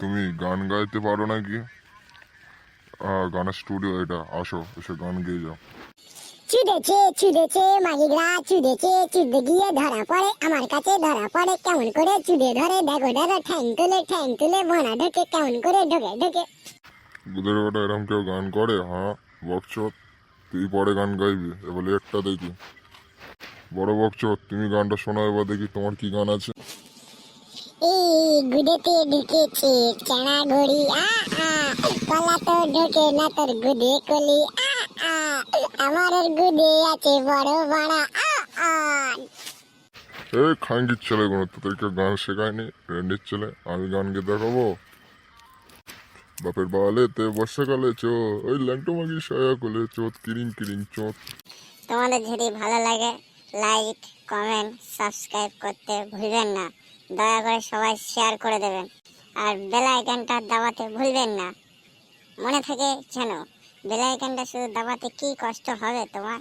তুমি গান গাইতে পারো নাকি? গানের স্টুডিও এটা আসো এসে গান গেয়ে যাও। চুদেছে চুদেছে মাগিরা চুদেছে চুদে গিয়ে ধরা পড়ে আমার কাছে ধরা পড়ে কেমন করে চুদে ধরে দেখো দেখো ঠ্যাং তুলে ঠ্যাং তুলে বোনা ঢোকে কেমন করে ঢোকে ঢোকে। গুদের বেটা এরম কেউ গান করে? হ্যাঁ বকচোদ তুই পরে গান গাইবি এবার একটা দেখি। বড় বকচোদ তুমি গানটা শোনাও এবার দেখি তোমার কি গান আছে। গুদেতে ঢুকেছে চানা ঘড়ি আ আ। কলা তো ঢোকে না তোর গুদে কলি আ আ। আমার গুদে আছে বড় বড় আ আ। এ খাঙ্গির ছেলে কোনো তোদেরকে গান শেখায়নি? রেন্ডির ছেলে আমি গান গিয়ে দেখাবো। বাপের বালে তে বর্ষাকালে চো ওই ল্যাংটো মাগি সায়া কোলে চোত কিরিং কিরিং চোত। তোমাদের যদি ভালো লাগে লাইক কমেন্ট সাবস্ক্রাইব করতে ভুলবেন না। দয়া করে সবাই শেয়ার করে দেবেন। আর বেল আইকনটা দাবাতে ভুলবেন না। মনে থাকে যেন বেল আইকনটা শুধু দাবাতে কি কষ্ট হবে তোমার?